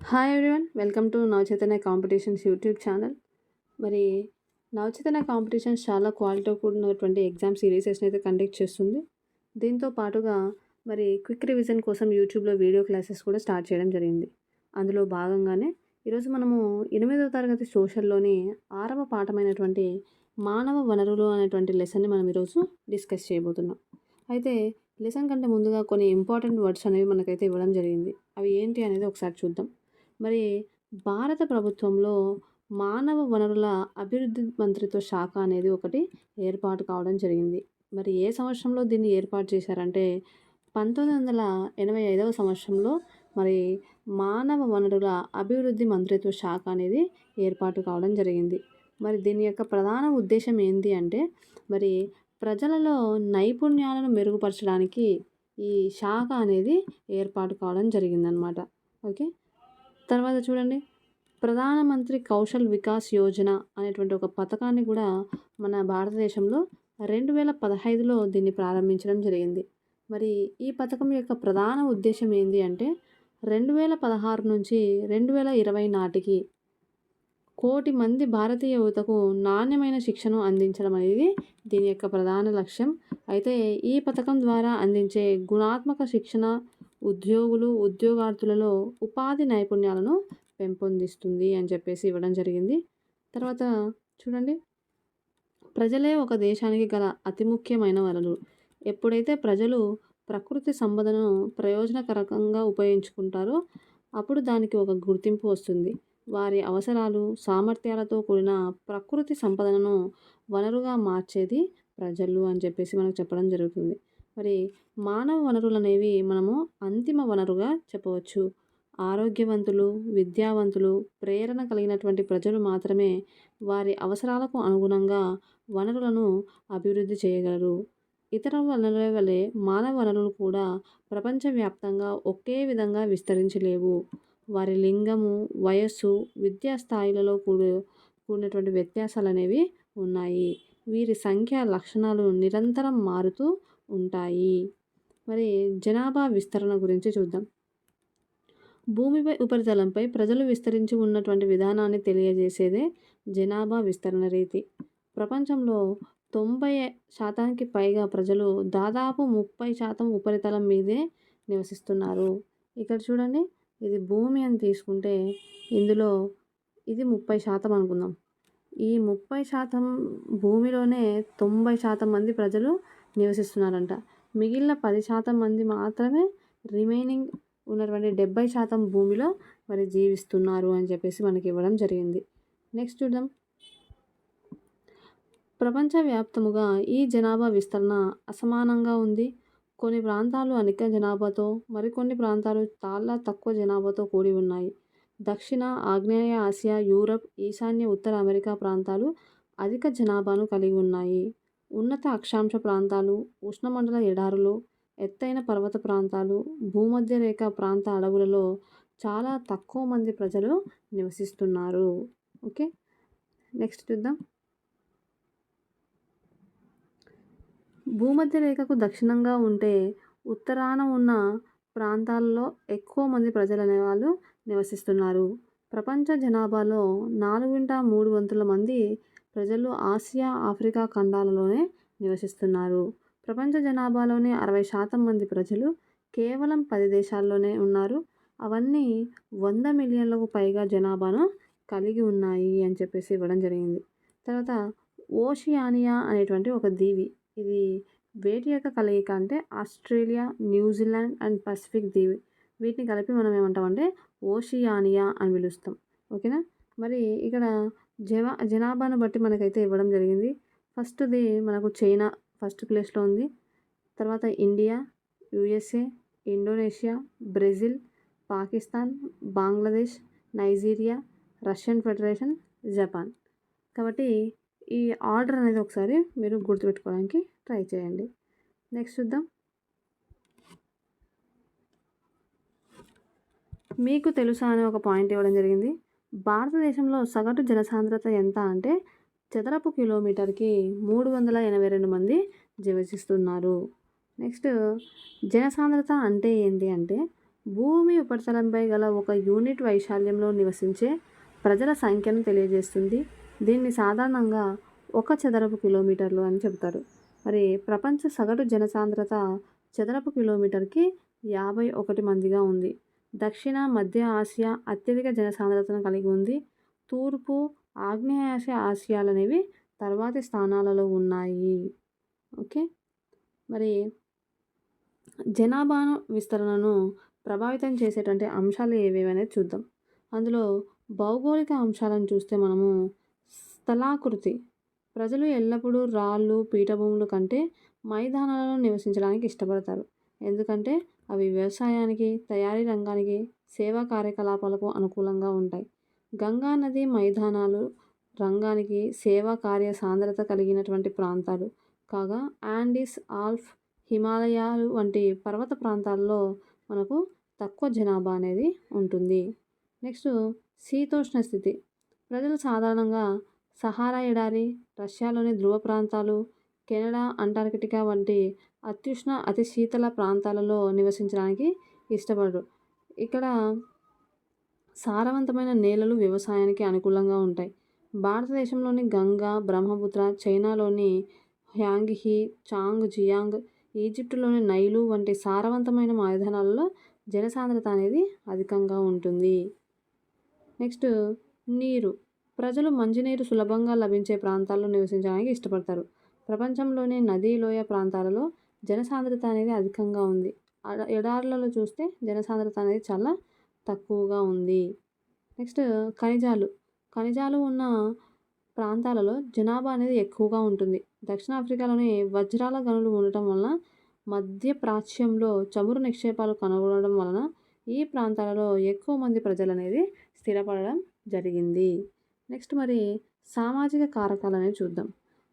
Hi everyone welcome to Navachaitanya competitions YouTube channel మరి Navachaitanya competitions చాలా quality కూడినటువంటి exam సిరీసెస్ని అయితే కండక్ట్ చేస్తుంది. దీంతో పాటుగా మరి క్విక్ రివిజన్ కోసం యూట్యూబ్లో వీడియో క్లాసెస్ కూడా స్టార్ట్ చేయడం జరిగింది. అందులో భాగంగానే ఈరోజు మనము ఎనిమిదవ తరగతి సోషల్లోని ఆరవ పాఠమైనటువంటి మానవ వనరులు అనేటువంటి లెసన్ని మనం ఈరోజు డిస్కస్ చేయబోతున్నాం. అయితే లెసన్ కంటే ముందుగా కొన్ని ఇంపార్టెంట్ వర్డ్స్ అనేవి మనకైతే ఇవ్వడం జరిగింది. అవి ఏంటి అనేది ఒకసారి చూద్దాం. మరి భారత ప్రభుత్వంలో మానవ వనరుల అభివృద్ధి మంత్రిత్వ శాఖ అనేది ఒకటి ఏర్పాటు కావడం జరిగింది. మరి ఏ సంవత్సరంలో దీన్ని ఏర్పాటు చేశారంటే పంతొమ్మిది వందల ఎనభై ఐదవ సంవత్సరంలో మరి మానవ వనరుల అభివృద్ధి మంత్రిత్వ శాఖ అనేది ఏర్పాటు కావడం జరిగింది. మరి దీని యొక్క ప్రధాన ఉద్దేశం ఏంటి అంటే మరి ప్రజలలో నైపుణ్యాలను మెరుగుపరచడానికి ఈ శాఖ అనేది ఏర్పాటు కావడం జరిగిందనమాట ఓకే? తర్వాత చూడండి. ప్రధానమంత్రి కౌశల్ వికాస్ యోజన అనేటువంటి ఒక పథకాన్ని కూడా మన భారతదేశంలో రెండు వేల పదహైదులో దీన్ని ప్రారంభించడం జరిగింది. మరి ఈ పథకం యొక్క ప్రధాన ఉద్దేశం ఏంటి అంటే రెండు వేల పదహారు నుంచి రెండు వేల ఇరవై నాటికి కోటి మంది భారతీయ యువతకు నాణ్యమైన శిక్షను అందించడం అనేది దీని యొక్క ప్రధాన లక్ష్యం. అయితే ఈ పథకం ద్వారా అందించే గుణాత్మక శిక్షణ ఉద్యోగులు ఉద్యోగార్థులలో ఉపాధి నైపుణ్యాలను పెంపొందిస్తుంది అని చెప్పేసి ఇవ్వడం జరిగింది. తర్వాత చూడండి. ప్రజలే ఒక దేశానికి గల అతి ముఖ్యమైన వనరు ఎప్పుడైతే ప్రజలు ప్రకృతి సంపదను ప్రయోజనకరకంగా ఉపయోగించుకుంటారో అప్పుడు దానికి ఒక గుర్తింపు వస్తుంది. వారి అవసరాలు సామర్థ్యాలతో కూడిన ప్రకృతి సంపదను వనరుగా మార్చేది ప్రజలు అని చెప్పేసి మనకు చెప్పడం జరుగుతుంది. మరి మానవ వనరులు అనేవి మనము అంతిమ వనరుగా చెప్పవచ్చు. ఆరోగ్యవంతులు విద్యావంతులు ప్రేరణ కలిగినటువంటి ప్రజలు మాత్రమే వారి అవసరాలకు అనుగుణంగా వనరులను అభివృద్ధి చేయగలరు. ఇతర వనరుల వలె మానవ వనరులు కూడా ప్రపంచవ్యాప్తంగా ఒకే విధంగా విస్తరించలేవు. వారి లింగము వయస్సు విద్యా స్థాయిలలో కూడి కూడినటువంటి వ్యత్యాసాలు అనేవి ఉన్నాయి. వీరి సంఖ్య లక్షణాలు నిరంతరం మారుతూ ఉంటాయి. మరి జనాభా విస్తరణ గురించి చూద్దాం. భూమిపై ఉపరితలంపై ప్రజలు విస్తరించి ఉన్నటువంటి విధానాన్ని తెలియజేసేదే జనాభా విస్తరణ రీతి. ప్రపంచంలో తొంభై శాతానికి పైగా ప్రజలు దాదాపు ముప్పై శాతం ఉపరితలం మీదే నివసిస్తున్నారు. ఇక్కడ చూడండి ఇది భూమి అని తీసుకుంటే ఇందులో ఇది ముప్పై శాతం అనుకుందాం. ఈ ముప్పై శాతం భూమిలోనే తొంభై శాతం మంది ప్రజలు నివసిస్తున్నారంట. మిగిలిన పది శాతం మంది మాత్రమే రిమైనింగ్ ఉన్నటువంటి డెబ్బై శాతం భూమిలో మరి జీవిస్తున్నారు అని చెప్పేసి మనకి ఇవ్వడం జరిగింది. నెక్స్ట్ చూద్దాం. ప్రపంచవ్యాప్తముగా ఈ జనాభా విస్తరణ అసమానంగా ఉంది. కొన్ని ప్రాంతాలు అధిక జనాభాతో మరికొన్ని ప్రాంతాలు చాలా తక్కువ జనాభాతో కూడి ఉన్నాయి. దక్షిణ ఆగ్నేయ ఆసియా యూరప్ ఈశాన్య ఉత్తర అమెరికా ప్రాంతాలు అధిక జనాభాను కలిగి ఉన్నాయి. ఉన్నత అక్షాంశ ప్రాంతాలు ఉష్ణమండల ఎడారులు ఎత్తైన పర్వత ప్రాంతాలు భూమధ్య రేఖ ప్రాంత అడవులలో చాలా తక్కువ మంది ప్రజలు నివసిస్తున్నారు. ఓకే? నెక్స్ట్ చూద్దాం. భూమధ్య రేఖకు దక్షిణంగా ఉంటే ఉత్తరాన ఉన్న ప్రాంతాల్లో ఎక్కువ మంది ప్రజలు అనేవాళ్ళు నివసిస్తున్నారు. ప్రపంచ జనాభాలో నాలుగింట మూడు వంతుల మంది ప్రజలు ఆసియా ఆఫ్రికా ఖండాలలోనే నివసిస్తున్నారు. ప్రపంచ జనాభాలోని అరవై శాతం మంది ప్రజలు కేవలం పది దేశాల్లోనే ఉన్నారు. అవన్నీ వంద మిలియన్లకు పైగా జనాభాను కలిగి ఉన్నాయి అని చెప్పేసి ఇవ్వడం జరిగింది. తర్వాత ఓషియానియా అనేటువంటి ఒక దీవి. ఇది వేటి యొక్క కలయిక అంటే Australia New Zealand and Pacific దీవి. వీటిని కలిపి మనం ఏమంటామంటే ఓషియానియా అని పిలుస్తాం. ఓకేనా? మరి ఇక్కడ జవా జనాభాను బట్టి మనకైతే ఇవ్వడం జరిగింది. ఫస్ట్ది మనకు చైనా ఫస్ట్ ప్లేస్లో ఉంది. తర్వాత India USA Indonesia Brazil Pakistan Bangladesh Nigeria Russian Federation Japan. కాబట్టి ఈ ఆర్డర్ అనేది ఒకసారి మీరు గుర్తుపెట్టుకోవడానికి ట్రై చేయండి. నెక్స్ట్ చూద్దాం. మీకు తెలుసా అనే ఒక పాయింట్ ఇవ్వడం జరిగింది. భారతదేశంలో సగటు జనసాంద్రత ఎంత అంటే చదరపు కిలోమీటర్కి మూడు వందల ఎనభై రెండు మంది జీవసిస్తున్నారు. నెక్స్ట్ జనసాంద్రత అంటే ఏంటి అంటే భూమి ఉపరితలంపై గల ఒక యూనిట్ వైశాల్యంలో నివసించే ప్రజల సంఖ్యను తెలియజేస్తుంది. దీన్ని సాధారణంగా ఒక చదరపు కిలోమీటర్లు అని చెబుతారు. మరి ప్రపంచ సగటు జనసాంద్రత చదరపు కిలోమీటర్కి యాభై ఒకటి మందిగా ఉంది. దక్షిణ మధ్య ఆసియా అత్యధిక జనసాంద్రతను కలిగి ఉంది. తూర్పు ఆగ్నేయాసియా ఆసియాలు అనేవి తర్వాతి స్థానాలలో ఉన్నాయి. ఓకే? మరి జనాభా విస్తరణను ప్రభావితం చేసేటువంటి అంశాలు ఏవేవి అనేది చూద్దాం. అందులో భౌగోళిక అంశాలను చూస్తే మనము స్థలాకృతి ప్రజలు ఎల్లప్పుడూ రాళ్ళు పీఠభూములు కంటే మైదానాలలో నివసించడానికి ఇష్టపడతారు. ఎందుకంటే అవి వ్యవసాయానికి తయారీ రంగానికి సేవా కార్యకలాపాలకు అనుకూలంగా ఉంటాయి. గంగా నది మైదానాలు రంగానికి సేవా కార్య సాంద్రత కలిగినటువంటి ప్రాంతాలు. కాగా యాండీస్ ఆల్ఫ్ హిమాలయాలు వంటి పర్వత ప్రాంతాల్లో మనకు తక్కువ జనాభా అనేది ఉంటుంది. నెక్స్ట్ శీతోష్ణ స్థితి. ప్రజలు సాధారణంగా సహారా ఎడారి రష్యాలోని ధ్రువ ప్రాంతాలు కెనడా అంటార్కిటికా వంటి అత్యుష్ణ అతి శీతల ప్రాంతాలలో నివసించడానికి ఇష్టపడరు. ఇక్కడ సారవంతమైన నేలలు వ్యవసాయానికి అనుకూలంగా ఉంటాయి. భారతదేశంలోని గంగా బ్రహ్మపుత్ర చైనాలోని హ్యాంగ్హీ చాంగ్ జియాంగ్ ఈజిప్టులోని నైలు వంటి సారవంతమైన మైదానాలలో జనసాంద్రత అనేది అధికంగా ఉంటుంది. నెక్స్ట్ నీరు. ప్రజలు మంచినీరు సులభంగా లభించే ప్రాంతాల్లో నివసించడానికి ఇష్టపడతారు. ప్రపంచంలోని నదీ లోయ ప్రాంతాలలో జనసాంద్రత అనేది అధికంగా ఉంది. ఎడారులలో చూస్తే జనసాంద్రత అనేది చాలా తక్కువగా ఉంది. నెక్స్ట్ ఖనిజాలు. ఖనిజాలు ఉన్న ప్రాంతాలలో జనాభా అనేది ఎక్కువగా ఉంటుంది. దక్షిణాఫ్రికాలోని వజ్రాల గనులు ఉండటం వలన మధ్య ప్రాచ్యంలో చమురు నిక్షేపాలు కనుగొనడం వలన ఈ ప్రాంతాలలో ఎక్కువ మంది ప్రజలు అనేది స్థిరపడడం జరిగింది. నెక్స్ట్ మరి సామాజిక కారకాలు అనేవి చూద్దాం.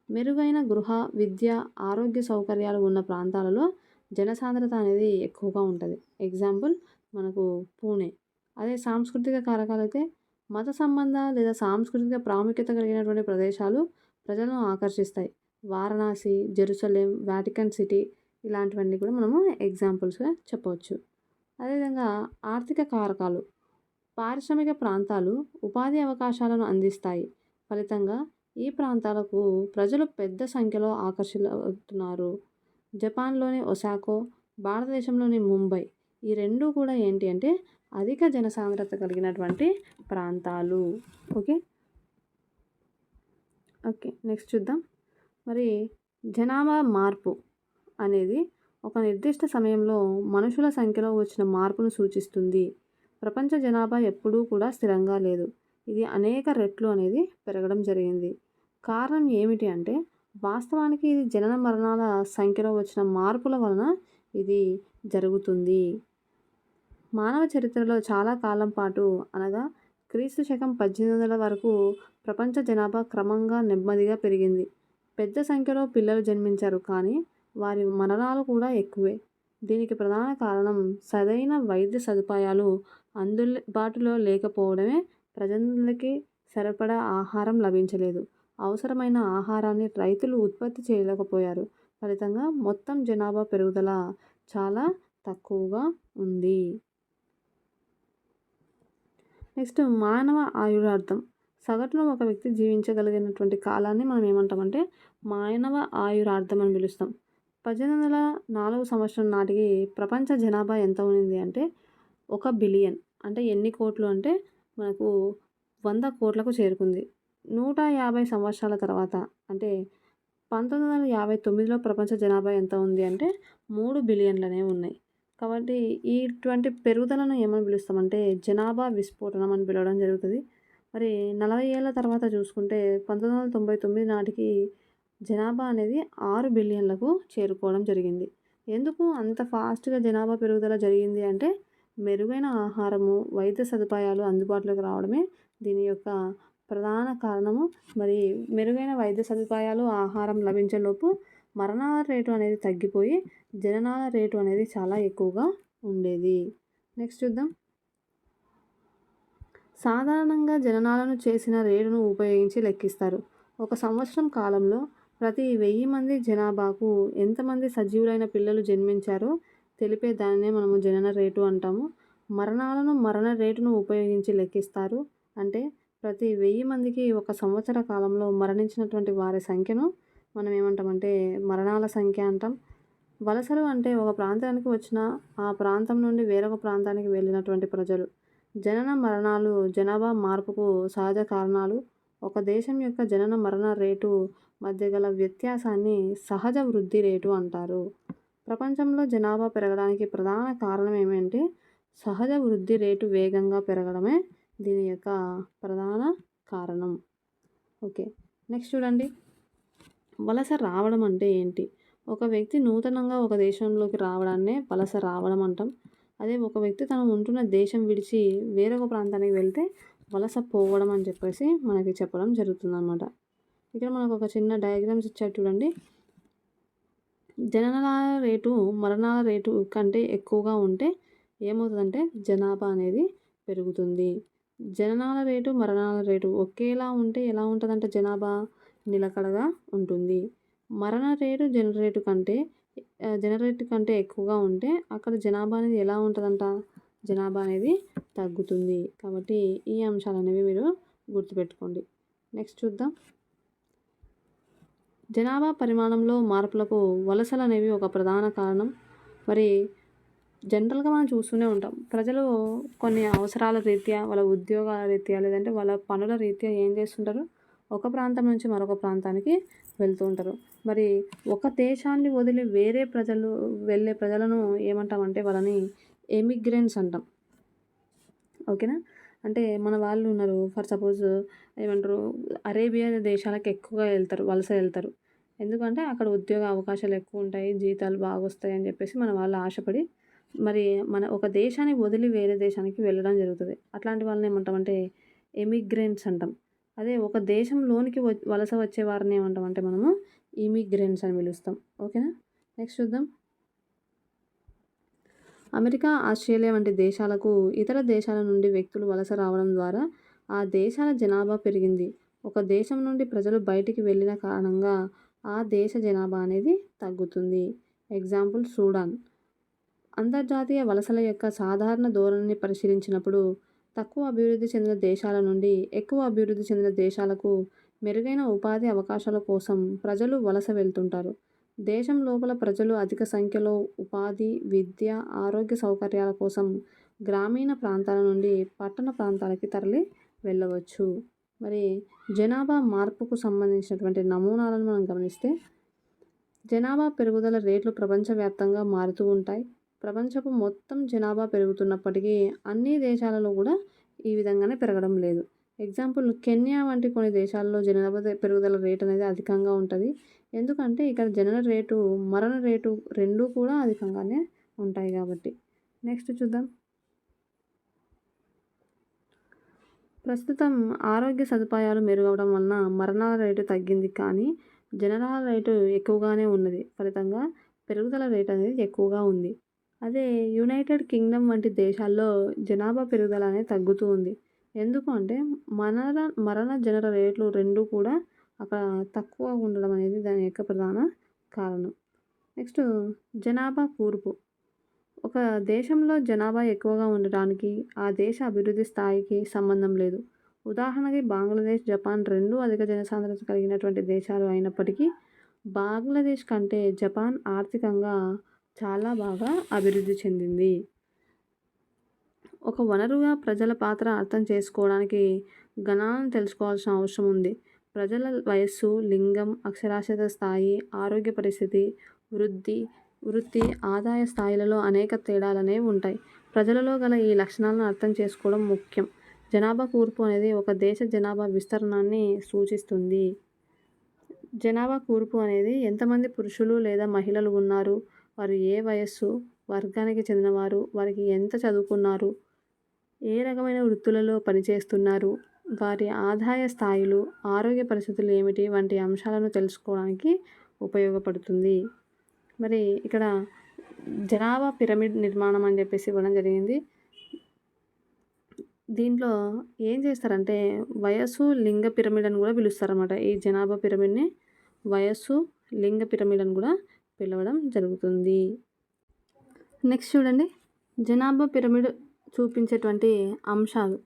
మెరుగైన గృహ విద్య ఆరోగ్య సౌకర్యాలు ఉన్న ప్రాంతాలలో జనసాంద్రత అనేది ఎక్కువగా ఉంటుంది. ఎగ్జాంపుల్ మనకు పూణే. అదే సాంస్కృతిక కారకాలు అయితే మత సంబంధ లేదా సాంస్కృతిక ప్రాముఖ్యత కలిగినటువంటి ప్రదేశాలు ప్రజలను ఆకర్షిస్తాయి. వారణాసి జెరూసలేం వాటికన్ సిటీ ఇలాంటివన్నీ కూడా మనము ఎగ్జాంపుల్స్గా చెప్పవచ్చు. అదేవిధంగా ఆర్థిక కారకాలు. పారిశ్రామిక ప్రాంతాలు ఉపాధి అవకాశాలను అందిస్తాయి. ఫలితంగా ఈ ప్రాంతాలకు ప్రజలు పెద్ద సంఖ్యలో ఆకర్షితులవుతున్నారు. జపాన్లోని ఒసాకో భారతదేశంలోని ముంబై ఈ రెండు కూడా ఏంటి అంటే అధిక జనసాంద్రత కలిగినటువంటి ప్రాంతాలు. ఓకే? ఓకే నెక్స్ట్ చూద్దాం. మరి జనాభా మార్పు అనేది ఒక నిర్దిష్ట సమయంలో మనుషుల సంఖ్యలో వచ్చిన మార్పును సూచిస్తుంది. ప్రపంచ జనాభా ఎప్పుడూ కూడా స్థిరంగా లేదు. ఇది అనేక రెట్లు అనేది పెరగడం జరిగింది. కారణం ఏమిటి అంటే వాస్తవానికి ఇది జనన మరణాల సంఖ్యలో వచ్చిన మార్పుల వలన ఇది జరుగుతుంది. మానవ చరిత్రలో చాలా కాలం పాటు అనగా క్రీస్తు శకం పద్దెనిమిది వందల వరకు ప్రపంచ జనాభా క్రమంగా నెమ్మదిగా పెరిగింది. పెద్ద సంఖ్యలో పిల్లలు జన్మించారు కానీ వారి మరణాలు కూడా ఎక్కువే. దీనికి ప్రధాన కారణం సరైన వైద్య సదుపాయాలు అందుబాటులో లేకపోవడమే. ప్రజలకి సరిపడా ఆహారం లభించలేదు. అవసరమైన ఆహారాన్ని రైతులు ఉత్పత్తి చేయలేకపోయారు. ఫలితంగా మొత్తం జనాభా పెరుగుదల చాలా తక్కువగా ఉంది. నెక్స్ట్ మానవ ఆయురార్థం. సగటున ఒక వ్యక్తి జీవించగలిగినటువంటి కాలాన్ని మనం ఏమంటామంటే మానవ ఆయురార్థం అని పిలుస్తాం. పద్దెనిమిది వందల నాలుగు సంవత్సరం నాటికి ప్రపంచ జనాభా ఎంత ఉంది అంటే ఒక బిలియన్. అంటే ఎన్ని కోట్లు అంటే మనకు వంద కోట్లకు చేరుకుంది. నూట యాభై సంవత్సరాల తర్వాత అంటే పంతొమ్మిది వందల యాభై తొమ్మిదిలో ప్రపంచ జనాభా ఎంత ఉంది అంటే మూడు బిలియన్లనే ఉన్నాయి. కాబట్టి ఇటువంటి పెరుగుదలను ఏమని పిలుస్తామంటే జనాభా విస్ఫోటనం అని పిలవడం జరుగుతుంది. మరి నలభై ఏళ్ళ తర్వాత చూసుకుంటే పంతొమ్మిది వందల తొంభై తొమ్మిది నాటికి జనాభా అనేది ఆరు బిలియన్లకు చేరుకోవడం జరిగింది. ఎందుకు అంత ఫాస్ట్గా జనాభా పెరుగుదల జరిగింది అంటే మెరుగైన ఆహారము వైద్య సదుపాయాలు అందుబాటులోకి రావడమే దీని యొక్క ప్రధాన కారణము. మరి మెరుగైన వైద్య సదుపాయాలు ఆహారం లభించేలోపు మరణాల రేటు అనేది తగ్గిపోయి జననాల రేటు అనేది చాలా ఎక్కువగా ఉండేది. నెక్స్ట్ చూద్దాం. సాధారణంగా జననాలను చేసిన రేటును ఉపయోగించి లెక్కిస్తారు. ఒక సంవత్సరం కాలంలో ప్రతి వెయ్యి మంది జనాభాకు ఎంతమంది సజీవులైన పిల్లలు జన్మించారో తెలిపే దానినే మనము జనన రేటు అంటాము. మరణాలను మరణ రేటును ఉపయోగించి లెక్కిస్తారు. అంటే ప్రతి వెయ్యి మందికి ఒక సంవత్సర కాలంలో మరణించినటువంటి వారి సంఖ్యను మనం ఏమంటామంటే మరణాల సంఖ్య అంటాం. వలసలు అంటే ఒక ప్రాంతానికి వచ్చిన ఆ ప్రాంతం నుండి వేరొక ప్రాంతానికి వెళ్ళినటువంటి ప్రజలు. జనన మరణాలు జనాభా మార్పుకు సహజ కారణాలు ఒక దేశం యొక్క జనన మరణ రేటు మధ్య గల వ్యత్యాసాన్ని సహజ వృద్ధి రేటు అంటారు. ప్రపంచంలో జనాభా పెరగడానికి ప్రధాన కారణం ఏమంటే సహజ వృద్ధి రేటు వేగంగా పెరగడమే దీని యొక్క ప్రధాన కారణం. ఓకే. నెక్స్ట్ చూడండి. వలస రావడం అంటే ఏంటి? ఒక వ్యక్తి నూతనంగా ఒక దేశంలోకి రావడాన్నే వలస రావడం అంటాం. అదే ఒక వ్యక్తి తను ఉంటున్న దేశం విడిచి వేరొక ప్రాంతానికి వెళ్తే వలస పోవడం అని చెప్పేసి మనకి చెప్పడం జరుగుతుందన్నమాట. ఇక్కడ మనకు ఒక చిన్న డయాగ్రామ్స్ ఇచ్చారు చూడండి. జననాల రేటు మరణాల రేటు కంటే ఎక్కువగా ఉంటే ఏమవుతుందంటే జనాభా అనేది పెరుగుతుంది. జననాల రేటు మరణాల రేటు ఒకేలా ఉంటే ఎలా ఉంటుందంటే జనాభా? నిలకడగా ఉంటుంది. మరణ రేటు జనరేటు కంటే జనరేట్ కంటే ఎక్కువగా ఉంటే అక్కడ జనాభా అనేది ఎలా ఉంటుందంట? జనాభా అనేది తగ్గుతుంది. కాబట్టి ఈ అంశాలు అనేవి మీరు గుర్తుపెట్టుకోండి. నెక్స్ట్ చూద్దాం. జనాభా పరిమాణంలో మార్పులకు వలసలు అనేవి ఒక ప్రధాన కారణం. మరి జనరల్గా మనం చూస్తూనే ఉంటాం. ప్రజలు కొన్ని అవసరాల రీత్యా వాళ్ళ ఉద్యోగాల రీత్యా లేదంటే వాళ్ళ పనుల రీత్యా ఏం చేస్తుంటారు? ఒక ప్రాంతం నుంచి మరొక ప్రాంతానికి వెళ్తూ ఉంటారు. మరి ఒక దేశాన్ని వదిలి వేరే ప్రజలు వెళ్ళే ప్రజలను ఏమంటామంటే వాళ్ళని ఎమిగ్రెంట్స్ అంటాం. ఓకేనా? అంటే మన వాళ్ళు ఉన్నారు. ఫర్ సపోజ్ ఏమంటారు? అరేబియా దేశాలకు ఎక్కువగా వెళ్తారు వలస వెళ్తారు. ఎందుకంటే అక్కడ ఉద్యోగ అవకాశాలు ఎక్కువ ఉంటాయి జీతాలు బాగా వస్తాయి అని చెప్పేసి మన వాళ్ళు ఆశపడి మరి మన ఒక దేశాన్ని వదిలి వేరే దేశానికి వెళ్ళడం జరుగుతుంది. అట్లాంటి వాళ్ళని ఏమంటామంటే ఎమిగ్రెంట్స్ అంటాం. అదే ఒక దేశంలోనికి వలస వచ్చే వారిని ఏమంటామంటే మనము ఇమిగ్రెంట్స్ అని పిలుస్తాం. ఓకేనా? నెక్స్ట్ చూద్దాం. అమెరికా ఆస్ట్రేలియా వంటి దేశాలకు ఇతర దేశాల నుండి వ్యక్తులు వలస రావడం ద్వారా ఆ దేశాల జనాభా పెరిగింది. ఒక దేశం నుండి ప్రజలు బయటికి వెళ్ళిన కారణంగా ఆ దేశ జనాభా అనేది తగ్గుతుంది. Example Sudan. అంతర్జాతీయ వలసల యొక్క సాధారణ ధోరణిని పరిశీలించినప్పుడు తక్కువ అభివృద్ధి చెందిన దేశాల నుండి ఎక్కువ అభివృద్ధి చెందిన దేశాలకు మెరుగైన ఉపాధి అవకాశాల కోసం ప్రజలు వలస వెళ్తుంటారు. దేశం లోపల ప్రజలు అధిక సంఖ్యలో ఉపాధి విద్య ఆరోగ్య సౌకర్యాల కోసం గ్రామీణ ప్రాంతాల నుండి పట్టణ ప్రాంతాలకి తరలి వెళ్ళవచ్చు. మరి జనాభా మార్పుకు సంబంధించినటువంటి నమూనాలను మనం గమనిస్తే జనాభా పెరుగుదల రేట్లు ప్రపంచవ్యాప్తంగా మారుతూ ఉంటాయి. ప్రపంచపు మొత్తం జనాభా పెరుగుతున్నప్పటికీ అన్ని దేశాలలో కూడా ఈ విధంగానే పెరగడం లేదు. ఎగ్జాంపుల్ కెన్యా వంటి కొన్ని దేశాల్లో జనాభా పెరుగుదల రేట్ అనేది అధికంగా ఉంటుంది. ఎందుకంటే ఇక్కడ జనన రేటు మరణ రేటు రెండూ కూడా అధికంగానే ఉంటాయి కాబట్టి. నెక్స్ట్ చూద్దాం. ప్రస్తుతం ఆరోగ్య సదుపాయాలు మెరుగవడం వలన మరణాల రేటు తగ్గింది కానీ జనరాల రేటు ఎక్కువగానే ఉన్నది. ఫలితంగా పెరుగుదల రేటు అనేది ఎక్కువగా ఉంది. అదే యునైటెడ్ కింగ్డమ్ వంటి దేశాల్లో జనాభా పెరుగుదల అనేది తగ్గుతూ ఉంది. ఎందుకు అంటే మరణ మరణ జనర రేట్లు రెండు కూడా అక్కడ తక్కువ ఉండడం అనేది దాని యొక్క ప్రధాన కారణం. నెక్స్ట్ జనాభా కూర్పు. ఒక దేశంలో జనాభా ఎక్కువగా ఉండడానికి ఆ దేశ అభివృద్ధి స్థాయికి సంబంధం లేదు. ఉదాహరణకి బంగ్లాదేశ్ జపాన్ రెండు అధిక జనసాంద్రత కలిగినటువంటి దేశాలు అయినప్పటికీ బంగ్లాదేశ్ కంటే జపాన్ ఆర్థికంగా చాలా బాగా అభివృద్ధి చెందింది. ఒక వనరుగా ప్రజల పాత్ర అర్థం చేసుకోవడానికి గణాలను తెలుసుకోవాల్సిన అవసరం ఉంది. ప్రజల వయస్సు లింగం అక్షరాస్యత స్థాయి ఆరోగ్య పరిస్థితి వృద్ధి వృత్తి ఆదాయ స్థాయిలలో అనేక తేడాలు అనేవి ఉంటాయి. ప్రజలలో గల ఈ లక్షణాలను అర్థం చేసుకోవడం ముఖ్యం. జనాభా కూర్పు అనేది ఒక దేశ జనాభా విస్తరణాన్ని సూచిస్తుంది. జనాభా కూర్పు అనేది ఎంతమంది పురుషులు లేదా మహిళలు ఉన్నారు? వారు ఏ వయస్సు వర్గానికి చెందినవారు వారికి ఎంత చదువుకున్నారు ఏ రకమైన వృత్తులలో పనిచేస్తున్నారు వారి ఆదాయ స్థాయిలు ఆరోగ్య పరిస్థితులు ఏమిటి వంటి అంశాలను తెలుసుకోవడానికి ఉపయోగపడుతుంది. మరి ఇక్కడ జనాభా పిరమిడ్ నిర్మాణం అని చెప్పేసి ఇవ్వడం జరిగింది. దీంట్లో ఏం చేస్తారంటే వయస్సు లింగ పిరమిడ్ అని కూడా పిలుస్తారన్నమాట. ఈ జనాభా పిరమిడ్ని వయస్సు లింగ పిరమిడ్ అని కూడా పిలవడం జరుగుతుంది. నెక్స్ట్ చూడండి. జనాభా పిరమిడ్ చూపించేటువంటి అంశాలు.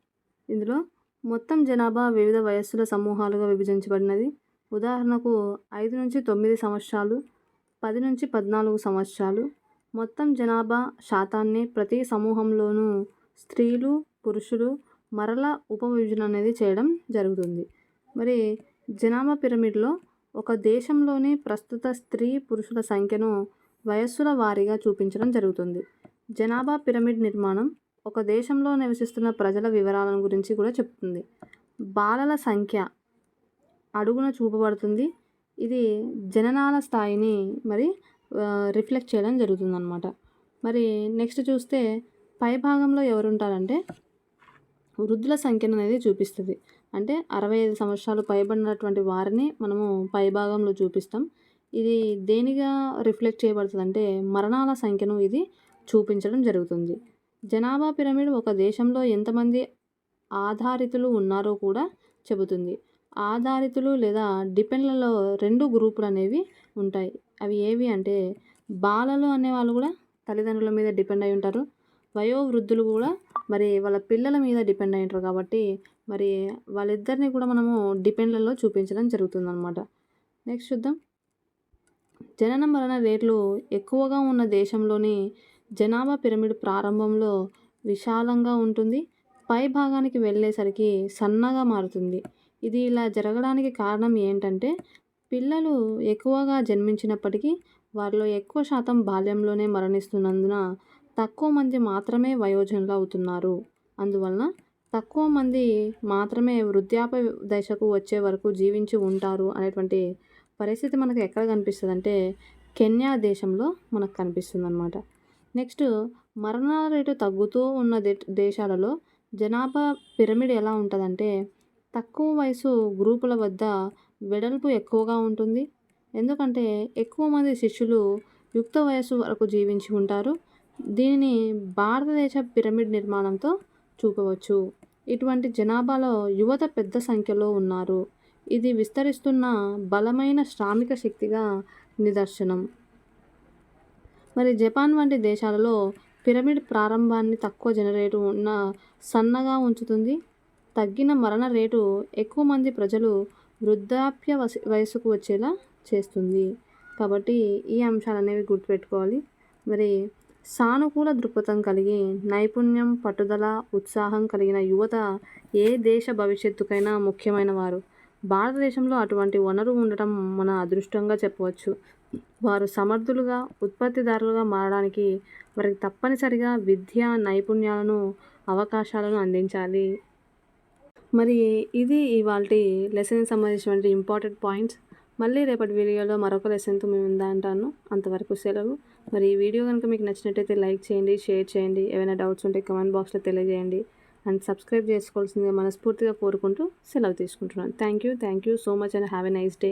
ఇందులో మొత్తం జనాభా వివిధ వయస్సుల సమూహాలుగా విభజించబడినది. ఉదాహరణకు ఐదు నుంచి తొమ్మిది సంవత్సరాలు పది నుంచి పద్నాలుగు సంవత్సరాలు. మొత్తం జనాభా శాతాన్ని ప్రతి సమూహంలోనూ స్త్రీలు పురుషులు మరల ఉపవిభజన అనేది చేయడం జరుగుతుంది. మరి జనాభా పిరమిడ్లో ఒక దేశంలోని ప్రస్తుత స్త్రీ పురుషుల సంఖ్యను వయస్సుల వారీగా చూపించడం జరుగుతుంది. జనాభా పిరమిడ్ నిర్మాణం ఒక దేశంలో నివసిస్తున్న ప్రజల వివరాలను గురించి కూడా చెప్తుంది. బాలల సంఖ్య అడుగున చూపబడుతుంది. ఇది జననాల స్థాయిని మరి రిఫ్లెక్ట్ చేయడం జరుగుతుంది అనమాట మరి నెక్స్ట్ చూస్తే పై భాగంలో ఎవరుంటారంటే వృద్ధుల సంఖ్యను అనేది చూపిస్తుంది. అంటే అరవై ఐదు సంవత్సరాలు పైబడినటువంటి వారిని మనము పై భాగంలో చూపిస్తాం. ఇది దేనిగా రిఫ్లెక్ట్ చేయబడుతుంది అంటే మరణాల సంఖ్యను ఇది చూపించడం జరుగుతుంది. జనాభా పిరమిడ్ ఒక దేశంలో ఎంతమంది ఆధారితులు ఉన్నారో కూడా చెబుతుంది. ఆధారితులు లేదా డిపెండ్లలో రెండు గ్రూపులు అనేవి ఉంటాయి. అవి ఏవి అంటే బాలలు అనేవాళ్ళు కూడా తల్లిదండ్రుల మీద డిపెండ్ అయి ఉంటారు. వయోవృద్ధులు కూడా మరి వాళ్ళ పిల్లల మీద డిపెండ్ అయి ఉంటారు కాబట్టి మరి వాళ్ళిద్దరిని కూడా మనము డిపెండ్లలో చూపించడం జరుగుతుందన్నమాట. నెక్స్ట్ చూద్దాం. జనన మరణ రేట్లు ఎక్కువగా ఉన్న దేశంలోని జనాభా పిరమిడ్ ప్రారంభంలో విశాలంగా ఉంటుంది. పై భాగానికి వెళ్ళేసరికి సన్నగా మారుతుంది. ఇది ఇలా జరగడానికి కారణం ఏంటంటే పిల్లలు ఎక్కువగా జన్మించినప్పటికీ వారిలో ఎక్కువ శాతం బాల్యంలోనే మరణిస్తున్నందున తక్కువ మంది మాత్రమే వయోజనులు అవుతున్నారు. అందువలన తక్కువ మంది మాత్రమే వృద్ధాప్య దశకు వచ్చే వరకు జీవించి ఉంటారు అనేటువంటి పరిస్థితి మనకు ఎక్కడ కనిపిస్తుంది అంటే కెన్యా దేశంలో మనకు కనిపిస్తుంది అనమాట నెక్స్ట్ మరణాల రేటు తగ్గుతూ ఉన్న దేశాలలో జనాభా పిరమిడ్ ఎలా ఉంటుందంటే తక్కువ వయసు గ్రూపుల వద్ద వెడల్పు ఎక్కువగా ఉంటుంది. ఎందుకంటే ఎక్కువ మంది శిష్యులు యుక్త వయసు వరకు జీవించి ఉంటారు. దీనిని భారతదేశ పిరమిడ్ నిర్మాణంతో చూపవచ్చు. ఇటువంటి జనాభాలో యువత పెద్ద సంఖ్యలో ఉన్నారు. ఇది విస్తరిస్తున్న బలమైన శ్రామిక శక్తిగా నిదర్శనం. మరి జపాన్ వంటి దేశాలలో పిరమిడ్ ప్రారంభాన్ని తక్కువ జనరేటు ఉన్న సన్నగా ఉంచుతుంది. తగ్గిన మరణ రేటు ఎక్కువ మంది ప్రజలు వృద్ధాప్య వయసుకు వచ్చేలా చేస్తుంది. కాబట్టి ఈ అంశాలు అనేవి గుర్తుపెట్టుకోవాలి. మరి సానుకూల దృక్పథం కలిగి నైపుణ్యం పట్టుదల ఉత్సాహం కలిగిన యువత ఏ దేశ భవిష్యత్తుకైనా ముఖ్యమైన వారు భారతదేశంలో అటువంటి వనరు ఉండటం మన అదృష్టంగా చెప్పవచ్చు. వారు సమర్థులుగా ఉత్పత్తిదారులుగా మారడానికి వారికి తప్పనిసరిగా విద్య నైపుణ్యాలను అవకాశాలను అందించాలి. మరి ఇది ఇవాళ లెసన్కి సంబంధించినటువంటి ఇంపార్టెంట్ పాయింట్స్. మళ్ళీ రేపటి వీడియోలో మరొక లెసన్తో మేము ఉందా అంటాను అంతవరకు సెలవు. మరి ఈ వీడియో కనుక మీకు నచ్చినట్టయితే లైక్ చేయండి షేర్ చేయండి. ఏమైనా డౌట్స్ ఉంటే కమెంట్ బాక్స్లో తెలియజేయండి. అండ్ సబ్స్క్రైబ్ చేసుకోవాల్సిందిగా మనస్ఫూర్తిగా కోరుకుంటూ సెలవు తీసుకుంటున్నాను. Thank you. Thank you so much and have a nice day.